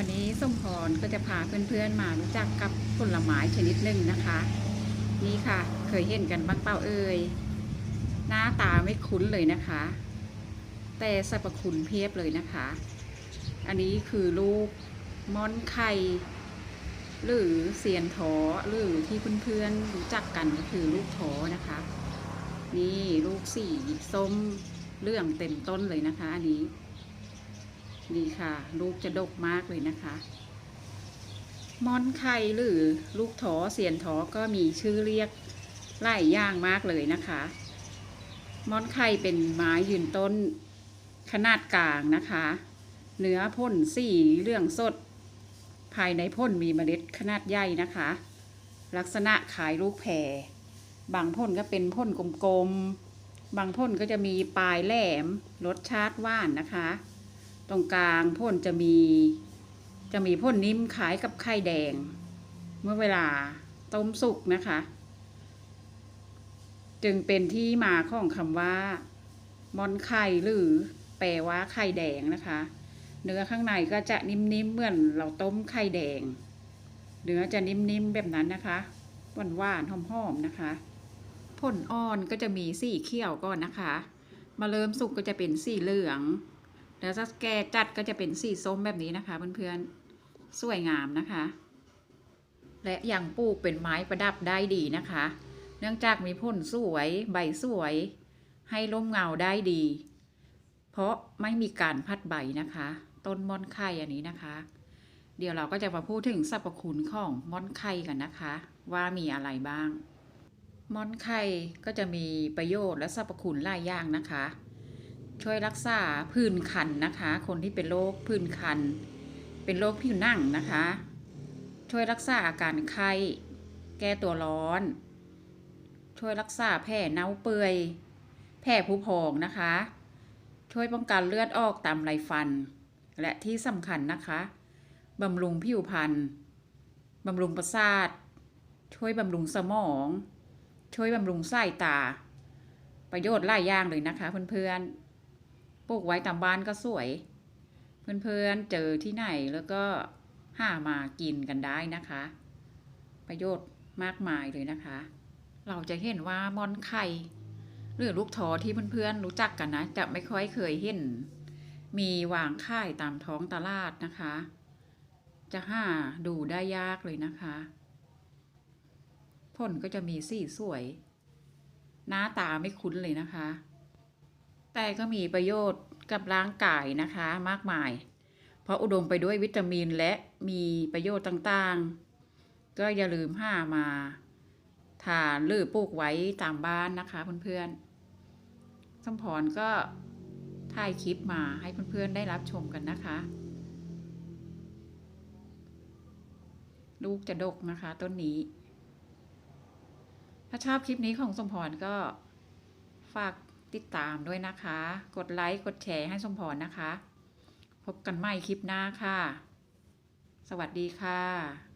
วันนี้ส้มพรก็จะพาเพื่อนๆมารู้จักกับผลไม้ชนิดหนึ่งนะคะ นี่ค่ะเคยเห็นกันบ้างเปล่าเอ่ยหน้าตาไม่คุ้นเลยนะคะ แต่สรรพคุณเพียบเลยนะคะ อันนี้คือลูกม่อนไข่หรือเสียนท้อหรือที่เพื่อนๆรู้จักกันก็คือลูกท้อนะคะ นี่ลูกสีส้มเรื่องเต็มต้นเลยนะคะ อันนี้ นี่ค่ะ ลูกจะดกมากเลยนะคะ มอนไข่หรือลูกท้อเสียนท้อก็มีชื่อเรียกหลายอย่างมากเลยนะคะ มอนไข่เป็นไม้ยืนต้นขนาดกลางนะคะ เนื้อพ่นสีเหลืองสด ภายในพ่นมีเมล็ดขนาดใหญ่นะคะ ลักษณะขายลูกแพรบางพ่นก็เป็นพ่นกลมๆ บางพ่นก็จะมีปลายแหลม รสชาติหว่านนะคะ ตรงกลางพ่นจะมี จะมีพ่นนิ่มคล้ายกับไข่แดง เมื่อเวลาต้มสุกนะคะ จึงเป็นที่มาของคำว่ามอนไข่หรือแปลว่าไข่แดงนะคะ เนื้อข้างในก็จะนิ่มๆเหมือนเราต้มไข่แดง เนื้อจะนิ่มๆแบบนั้นนะคะหวานๆหอมๆนะคะผลอ่อนก็จะมีสีเขียวก่อนนะคะ มาเริ่มสุกก็จะเป็นสีเหลือง แล้วถ้าแก่จัดก็จะเป็นสีส้มแบบนี้นะคะเพื่อนๆสวยงามนะคะ และยังปลูกเป็นไม้ประดับได้ดีนะคะ เนื่องจากมีผลสวยใบสวย ให้ร่มเงาได้ดี เพราะไม่มีการพัดใบนะคะ ต้นม่อนไข่อันนี้นะคะ เดี๋ยวเราก็จะมาพูดถึงสรรพคุณของม่อนไข่กันนะคะ ว่ามีอะไรบ้างม่อนไข่ก็จะมีประโยชน์และสรรพคุณหลายอย่างนะคะ ช่วยรักษาผื่นคันนะคะ คนที่เป็นโรคผื่นคัน เป็นโรคผิวหนังนะคะ ช่วยรักษาอาการไข้แก้ตัวร้อน ช่วยรักษาแผลเน่าเปื่อยแผลผุพองนะคะ ช่วยป้องกันเลือดออกตามไรฟัน และที่สำคัญนะคะบำรุงผิวพรรณบำรุงประสาท ช่วยบำรุงสมอง ช่วยบำรุงสายตา ประโยชน์หลายอย่างเลยนะคะเพื่อนๆ ปลูกไว้ตามบ้านก็สวย เพื่อนๆเจอที่ไหนแล้วก็หามากินกันได้นะคะ ประโยชน์มากมายเลยนะคะ เราจะเห็นว่ามอนไข่หรือลูกทอที่เพื่อนๆรู้จักกันนะ จะไม่ค่อยเคยเห็น มีวางค่ายตามท้องตลาดนะคะ จะหาดูได้ยากเลยนะคะผลก็จะมีสีสวย หน้าตาไม่คุ้นเลยนะคะ แต่ก็มีประโยชน์กับร่างกายนะคะมากมาย เพราะอุดมไปด้วยวิตามินและมีประโยชน์ต่างๆ ก็อย่าลืมห้ามาทานหรือปลูกไว้ตามบ้านนะคะเพื่อนๆสมพรก็ถ่ายคลิปมาให้เพื่อนๆได้รับชมกันนะคะ ลูกจะดกนะคะต้นนี้ ถ้าชอบคลิปนี้ของสมพรก็ฝาก ติดตามด้วยนะคะ กดไลค์ กดแชร์ให้สมพรนะคะ พบกันใหม่คลิปหน้าค่ะ สวัสดีค่ะ